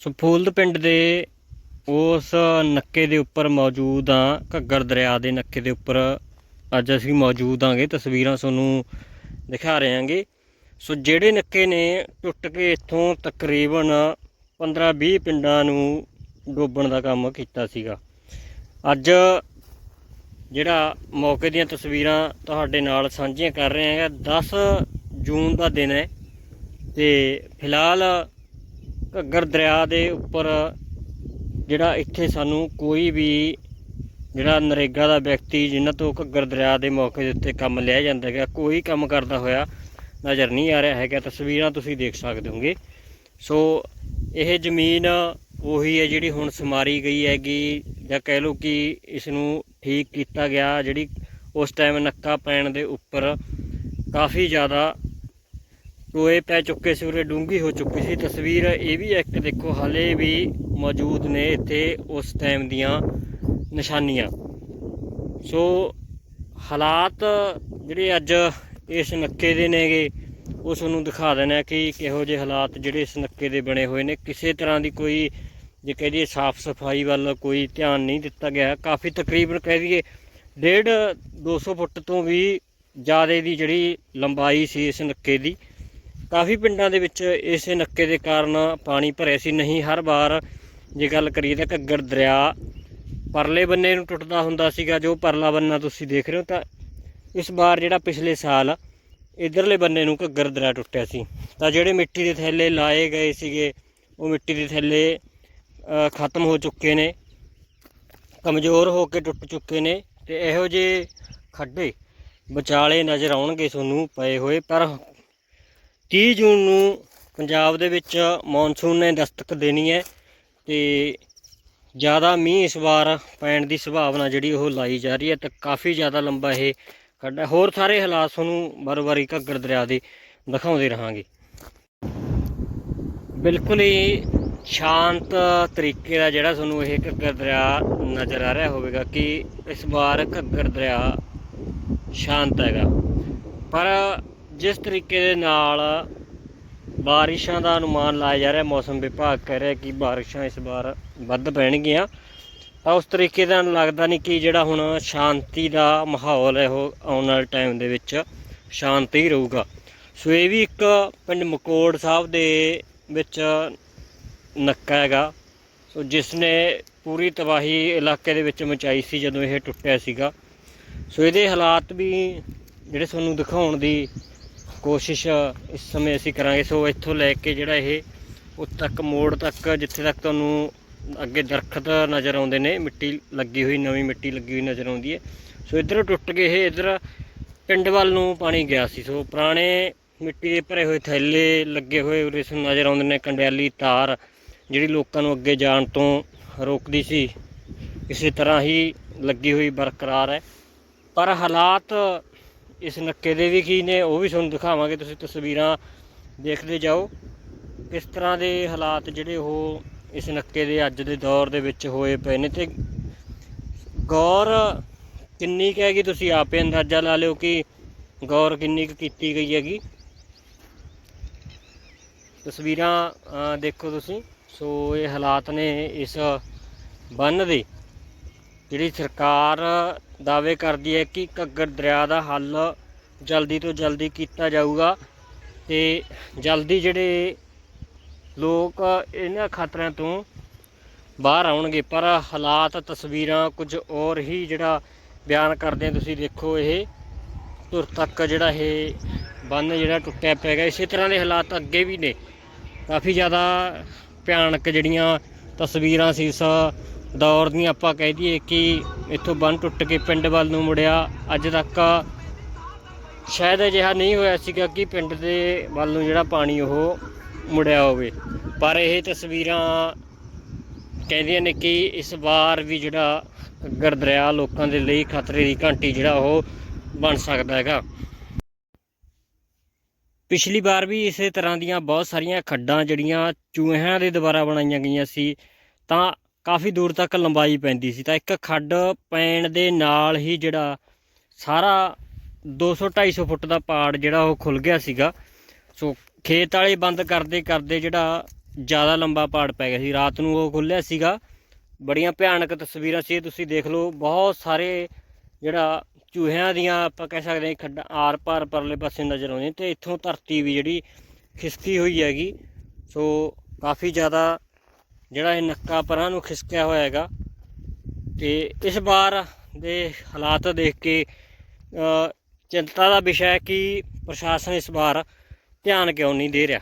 ਸੋ ਫੂਲਦ ਪਿੰਡ ਦੇ ਉਸ ਨੱਕੇ ਦੇ ਉੱਪਰ ਮੌਜੂਦ ਆ, ਘੱਗਰ ਦਰਿਆ ਦੇ ਨੱਕੇ ਦੇ ਉੱਪਰ ਅੱਜ ਅਸੀਂ ਮੌਜੂਦ ਆਂਗੇ, ਤਸਵੀਰਾਂ ਤੁਹਾਨੂੰ ਦਿਖਾ ਰਹੇ ਆਂਗੇ। ਸੋ ਜਿਹੜੇ ਨੱਕੇ ਨੇ, ਟੁੱਟ ਕੇ ਇੱਥੋਂ ਤਕਰੀਬਨ 15-20 ਪਿੰਡਾਂ ਨੂੰ ਡੋਬਣ ਦਾ ਕੰਮ ਕੀਤਾ ਸੀਗਾ। ਅੱਜ ਜਿਹੜਾ ਮੌਕੇ ਦੀਆਂ ਤਸਵੀਰਾਂ ਤੁਹਾਡੇ ਨਾਲ ਸਾਂਝੀਆਂ ਕਰ ਰਹੇ ਹਾਂ 10 ਜੂਨ ਦਾ ਦਿਨ ਹੈ ਤੇ ਫਿਲਹਾਲ ਘੱਗਰ ਦਰਿਆ ਦੇ ਉੱਪਰ ਜਿਹੜਾ ਇੱਥੇ ਸਾਨੂੰ ਕੋਈ ਵੀ ਜਿਹੜਾ ਨਰੇਗਾ ਦਾ ਵਿਅਕਤੀ ਜਿਨ੍ਹਾਂ ਤੋਂ ਘੱਗਰ ਦਰਿਆ ਦੇ ਮੌਕੇ ਦੇ ਉੱਤੇ ਕੰਮ ਲਿਆ ਜਾਂਦਾ ਹੈਗਾ, ਕੋਈ ਕੰਮ ਕਰਦਾ ਹੋਇਆ ਨਜ਼ਰ ਨਹੀਂ ਆ ਰਿਹਾ ਹੈਗਾ। ਤਸਵੀਰਾਂ ਤੁਸੀਂ ਦੇਖ ਸਕਦੇ ਹੋਗੇ ਸੋ ਇਹ ਜ਼ਮੀਨ ਉਹੀ ਹੈ ਜਿਹੜੀ ਹੁਣ ਸਮਾਰੀ ਗਈ ਹੈਗੀ, ਜਾਂ ਕਹਿ ਲਓ ਕਿ ਇਸ ਨੂੰ ਠੀਕ ਕੀਤਾ ਗਿਆ, ਜਿਹੜੀ ਉਸ ਟਾਈਮ ਨੱਕਾ ਪੈਣ ਦੇ ਉੱਪਰ ਕਾਫੀ ਜ਼ਿਆਦਾ ਰੋਏ ਪੈ ਚੁੱਕੇ ਸੀ, ਉਰੇ ਡੂੰਗੀ ਹੋ ਚੁੱਕੀ ਸੀ। ਤਸਵੀਰ ਇਹ ਵੀ ਇੱਕ ਦੇਖੋ, ਹਾਲੇ ਵੀ ਮੌਜੂਦ ਨੇ ਇੱਥੇ ਉਸ ਟਾਈਮ ਦੀਆਂ ਨਿਸ਼ਾਨੀਆਂ। ਸੋ ਹਾਲਾਤ ਜਿਹੜੇ ਅੱਜ ਇਸ ਨੱਕੇ ਦੇ ਨੇਗੇ ਉਸ ਨੂੰ ਦਿਖਾ ਦੇਣਾ ਕਿ ਕਿਹੋ ਜਿਹੇ ਹਾਲਾਤ ਜਿਹੜੇ ਇਸ ਨੱਕੇ ਦੇ ਬਣੇ ਹੋਏ ਨੇ। ਕਿਸੇ ਤਰ੍ਹਾਂ ਦੀ ਕੋਈ, ਜੇ ਕਹਿ ਦਈਏ, ਸਾਫ਼ ਸਫ਼ਾਈ ਵੱਲ ਕੋਈ ਧਿਆਨ ਨਹੀਂ ਦਿੱਤਾ ਗਿਆ। ਕਾਫੀ ਤਕਰੀਬਨ ਕਹਿ ਦਈਏ, ਡੇਢ 200 ਫੁੱਟ ਤੋਂ ਵੀ ਜ਼ਿਆਦਾ ਦੀ ਜਿਹੜੀ ਲੰਬਾਈ ਸੀ ਇਸ ਨੱਕੇ ਦੀ। ਕਾਫੀ ਪਿੰਡਾਂ ਦੇ ਵਿੱਚ ਇਸੇ ਨੱਕੇ ਦੇ ਕਾਰਨ ਪਾਣੀ ਭਰਿਆ ਸੀ। ਨਹੀਂ, ਹਰ ਵਾਰ ਜੇ ਗੱਲ ਕਰੀਏ ਤਾਂ ਘੱਗਰ ਦਰਿਆ ਪਰਲੇ ਬੰਨੇ ਨੂੰ ਟੁੱਟਦਾ ਹੁੰਦਾ ਸੀਗਾ, ਜੋ ਪਰਲਾ ਬੰਨਾ ਤੁਸੀਂ ਦੇਖ ਰਹੇ ਹੋ ਤਾਂ ਇਸ ਵਾਰ ਜਿਹੜਾ ਪਿਛਲੇ ਸਾਲ ਇਧਰਲੇ ਬੰਨੇ ਨੂੰ ਘੱਗਰ ਦਰਿਆ ਟੁੱਟਿਆ ਸੀ। ਤਾਂ ਜਿਹੜੇ ਮਿੱਟੀ ਦੇ ਥੈਲੇ ਲਾਏ ਗਏ ਸੀਗੇ, ਉਹ ਮਿੱਟੀ ਦੇ ਥੈਲੇ ਖਤਮ ਹੋ ਚੁੱਕੇ ਨੇ, ਕਮਜ਼ੋਰ ਹੋ ਕੇ ਟੁੱਟ ਚੁੱਕੇ ਨੇ ਤੇ ਇਹੋ ਜਿਹੇ ਖੱਡੇ ਵਿਚਾਲੇ ਨਜ਼ਰ ਆਉਣਗੇ ਤੁਹਾਨੂੰ ਪਏ ਹੋਏ। ਪਰ 30 ਜੂਨ ਨੂੰ ਪੰਜਾਬ ਦੇ ਵਿੱਚ ਮੌਨਸੂਨ ਨੇ ਦਸਤਕ ਦੇਣੀ ਹੈ ਤੇ ਜ਼ਿਆਦਾ ਮੀਂਹ ਇਸ ਵਾਰ ਪੈਣ ਦੀ ਸੰਭਾਵਨਾ ਜਿਹੜੀ ਉਹ ਲਾਈ ਜਾ ਰਹੀ ਹੈ ਤੇ ਕਾਫੀ ਜ਼ਿਆਦਾ ਲੰਬਾ ਇਹ ਖੱਡਾ ਹੋਰ ਸਾਰੇ ਹਾਲਾਤ ਤੁਹਾਨੂੰ ਵਾਰ-ਵਾਰੀ ਘੱਗਰ ਦਰਿਆ ਦੇ ਦਿਖਾਉਂਦੇ ਰਹਾਂਗੇ। ਬਿਲਕੁਲ ਹੀ ਸ਼ਾਂਤ ਤਰੀਕੇ ਦਾ ਜਿਹੜਾ ਤੁਹਾਨੂੰ ਇਹ ਘੱਗਰ ਦਰਿਆ ਨਜ਼ਰ ਆ ਰਿਹਾ ਹੋਵੇਗਾ ਕਿ ਇਸ ਵਾਰ ਘੱਗਰ ਦਰਿਆ ਸ਼ਾਂਤ ਹੈਗਾ। ਪਰ ਜਿਸ ਤਰੀਕੇ ਦੇ ਨਾਲ ਬਾਰਿਸ਼ਾਂ ਦਾ ਅਨੁਮਾਨ ਲਾਇਆ ਜਾ ਰਿਹਾ, ਮੌਸਮ ਵਿਭਾਗ ਕਹਿ ਰਿਹਾ ਕਿ ਬਾਰਿਸ਼ਾਂ ਇਸ ਵਾਰ ਵੱਧ ਪੈਣਗੀਆਂ। ਤਾਂ ਉਸ ਤਰੀਕੇ ਦਾ ਲੱਗਦਾ ਨਹੀਂ ਕਿ ਜਿਹੜਾ ਹੁਣ ਸ਼ਾਂਤੀ ਦਾ ਮਾਹੌਲ ਹੈ, ਉਹ ਆਉਣ ਵਾਲੇ ਟਾਈਮ ਦੇ ਵਿੱਚ ਸ਼ਾਂਤ ਹੀ ਰਹੂਗਾ। ਸੋ ਇਹ ਵੀ ਇੱਕ ਪਿੰਡ ਮਕੋੜ ਸਾਹਿਬ ਦੇ ਵਿੱਚ ਨੱਕਾ ਹੈਗਾ। ਸੋ ਜਿਸ ਨੇ ਪੂਰੀ ਤਬਾਹੀ ਇਲਾਕੇ ਦੇ ਵਿੱਚ ਮਚਾਈ ਸੀ ਜਦੋਂ ਇਹ ਟੁੱਟਿਆ ਸੀਗਾ। ਸੋ ਇਹਦੇ ਹਾਲਾਤ ਵੀ ਜਿਹੜੇ ਤੁਹਾਨੂੰ ਦਿਖਾਉਣ ਦੀ ਕੋਸ਼ਿਸ਼ ਇਸ ਸਮੇਂ ਅਸੀਂ ਕਰਾਂਗੇ, ਸੋ ਇੱਥੋਂ ਲੈ ਕੇ ਜਿਹੜਾ ਇਹ ਉੱਤ ਤੱਕ, ਮੋੜ ਤੱਕ, ਜਿੱਥੇ ਤੱਕ ਤੁਹਾਨੂੰ ਅੱਗੇ ਦਰਖਤ ਨਜ਼ਰ ਆਉਂਦੇ ਨੇ, ਮਿੱਟੀ ਲੱਗੀ ਹੋਈ, ਨਵੀਂ ਮਿੱਟੀ ਲੱਗੀ ਹੋਈ ਨਜ਼ਰ ਆਉਂਦੀ ਹੈ। ਸੋ ਇੱਧਰੋਂ ਟੁੱਟ ਗਏ ਇਹ, ਇੱਧਰ ਪਿੰਡ ਵੱਲ ਨੂੰ ਪਾਣੀ ਗਿਆ ਸੀ। ਸੋ ਪੁਰਾਣੇ ਮਿੱਟੀ ਦੇ ਭਰੇ ਹੋਏ ਥੈਲੇ ਲੱਗੇ ਹੋਏ ਉਰੇ ਸਾਨੂੰ, ਨਜ਼ਰ ਆਉਂਦੇ ਨੇ ਕੰਡਿਆਲੀ ਤਾਰ, ਜਿਹੜੀ ਲੋਕਾਂ ਨੂੰ ਅੱਗੇ ਜਾਣ ਤੋਂ ਰੋਕਦੀ ਸੀ। ਇਸੇ ਤਰ੍ਹਾਂ ਹੀ ਲੱਗੀ ਹੋਈ ਬਰਕਰਾਰ ਹੈ। ਪਰ ਹਾਲਾਤ ਇਸ ਨੱਕੇ ਦੇ ਵੀ ਕੀ ਨੇ, ਉਹ ਵੀ ਤੁਹਾਨੂੰ ਦਿਖਾਵਾਂਗੇ, ਤੁਸੀਂ ਤਸਵੀਰਾਂ ਦੇਖਦੇ ਜਾਓ। ਕਿਸ ਤਰ੍ਹਾਂ ਦੇ ਹਾਲਾਤ ਜਿਹੜੇ ਉਹ ਇਸ ਨੱਕੇ ਦੇ ਅੱਜ ਦੇ ਦੌਰ ਦੇ ਵਿੱਚ ਹੋਏ ਪਏ ਨੇ ਤੇ ਗੌਰ ਕਿੰਨੀ ਕੁ ਹੈਗੀ, ਤੁਸੀਂ ਆਪੇ ਅੰਦਾਜ਼ਾ ਲਾ ਲਿਓ ਕਿ ਗੌਰ ਕਿੰਨੀ ਕੁ ਕੀਤੀ ਗਈ ਹੈਗੀ। ਤਸਵੀਰਾਂ ਦੇਖੋ ਤੁਸੀਂ, ਸੋ ਇਹ ਹਾਲਾਤ ਨੇ ਇਸ ਬੰਨ ਦੇ। ਜਿਹੜੀ ਸਰਕਾਰ ਦਾਅਵੇ ਕਰਦੀ ਹੈ ਕਿ ਘੱਗਰ ਦਰਿਆ ਦਾ ਹੱਲ ਜਲਦੀ ਤੋਂ ਜਲਦੀ ਕੀਤਾ ਜਾਊਗਾ ਤੇ ਜਲਦੀ ਜਿਹੜੇ ਲੋਕ ਇਹਨਾਂ ਖਤਰਿਆਂ ਤੋਂ ਬਾਹਰ ਆਉਣਗੇ, ਪਰ ਹਾਲਾਤ, ਤਸਵੀਰਾਂ ਕੁਝ ਹੋਰ ਹੀ ਜਿਹੜਾ ਬਿਆਨ ਕਰਦੇ ਆ, ਤੁਸੀਂ ਦੇਖੋ ਇਹ ਧੁਰ ਤੱਕ ਜਿਹੜਾ ਇਹ ਬੰਨ ਜਿਹੜਾ ਟੁੱਟਿਆ ਪਿਆ ਹੈਗਾ, ਇਸੇ ਤਰ੍ਹਾਂ ਦੇ ਹਾਲਾਤ ਅੱਗੇ ਵੀ ਨੇ। ਕਾਫੀ ਜ਼ਿਆਦਾ ਭਿਆਨਕ ਜਿਹੜੀਆਂ ਤਸਵੀਰਾਂ ਸੀ ਇਸ ਦੌਰ ਦੀਆਂ ਆਪਾਂ ਕਹਿ ਦਈਏ ਕਿ ਇੱਥੋਂ ਬੰਨ ਟੁੱਟ ਕੇ ਪਿੰਡ ਵੱਲ ਨੂੰ ਮੁੜਿਆ। ਅੱਜ ਤੱਕ ਸ਼ਾਇਦ ਅਜਿਹਾ ਨਹੀਂ ਹੋਇਆ ਸੀਗਾ ਕਿ ਪਿੰਡ ਦੇ ਵੱਲ ਨੂੰ ਜਿਹੜਾ ਪਾਣੀ ਉਹ ਮੁੜਿਆ ਹੋਵੇ। ਪਰ ਇਹ ਤਸਵੀਰਾਂ ਕਹਿੰਦੀਆਂ ਨੇ ਕਿ ਇਸ ਵਾਰ ਵੀ ਜਿਹੜਾ ਘੱਗਰ ਲੋਕਾਂ ਦੇ ਲਈ ਖਤਰੇ ਦੀ ਘੰਟੀ ਜਿਹੜਾ ਉਹ ਬਣ ਸਕਦਾ ਹੈਗਾ। ਪਿਛਲੀ ਵਾਰ ਵੀ ਇਸੇ ਤਰ੍ਹਾਂ ਦੀਆਂ ਬਹੁਤ ਸਾਰੀਆਂ ਖੱਡਾਂ ਜਿਹੜੀਆਂ ਚੂਹਿਆਂ ਦੇ ਦੁਆਰਾ ਬਣਾਈਆਂ ਗਈਆਂ ਸੀ, ਤਾਂ ਕਾਫੀ ਦੂਰ ਤੱਕ ਲੰਬਾਈ ਪੈਂਦੀ ਸੀ ਤਾਂ ਇੱਕ ਖੱਡ ਪੈਣ ਦੇ ਨਾਲ ਹੀ ਜਿਹੜਾ ਸਾਰਾ 200 250 ਫੁੱਟ ਦਾ ਪਾੜ ਜਿਹੜਾ ਉਹ ਖੁੱਲ ਗਿਆ ਸੀਗਾ। ਸੋ ਖੇਤ ਵਾਲੇ ਬੰਦ ਕਰਦੇ ਕਰਦੇ ਜਿਹੜਾ ਜ਼ਿਆਦਾ ਲੰਬਾ ਪਾੜ ਪੈ ਗਿਆ ਸੀ। ਰਾਤ ਨੂੰ ਉਹ ਖੁੱਲਿਆ ਸੀਗਾ। ਬੜੀਆਂ ਭਿਆਨਕ ਤਸਵੀਰਾਂ ਸੀ। ਇਹ ਤੁਸੀਂ ਦੇਖ ਲਓ, ਬਹੁਤ ਸਾਰੇ ਜਿਹੜਾ ਚੂਹਿਆਂ ਦੀਆਂ ਆਪਾਂ ਕਹਿ ਸਕਦੇ ਹਾਂ ਖੱਡਾਂ ਆਰ ਪਾਰ ਪਰਲੇ ਪਾਸੇ ਨਜ਼ਰ ਆਉਂਦੀਆਂ ਤੇ ਇੱਥੋਂ ਧਰਤੀ ਵੀ ਜਿਹੜੀ ਖਿਸਕੀ ਹੋਈ ਹੈਗੀ। ਸੋ ਕਾਫੀ ਜ਼ਿਆਦਾ ਜਿਹੜਾ ਇਹ ਨੱਕਾ ਪਰਾਂ ਨੂੰ ਖਿਸਕਿਆ ਹੋਇਆ ਹੈਗਾ। ਤੇ ਇਸ ਵਾਰ ਦੇ ਹਾਲਾਤ ਦੇਖ ਕੇ ਚਿੰਤਾ ਦਾ ਵਿਸ਼ਾ ਹੈ ਕਿ ਪ੍ਰਸ਼ਾਸਨ ਇਸ ਵਾਰ ਧਿਆਨ ਕਿਉਂ ਨਹੀਂ ਦੇ ਰਿਹਾ।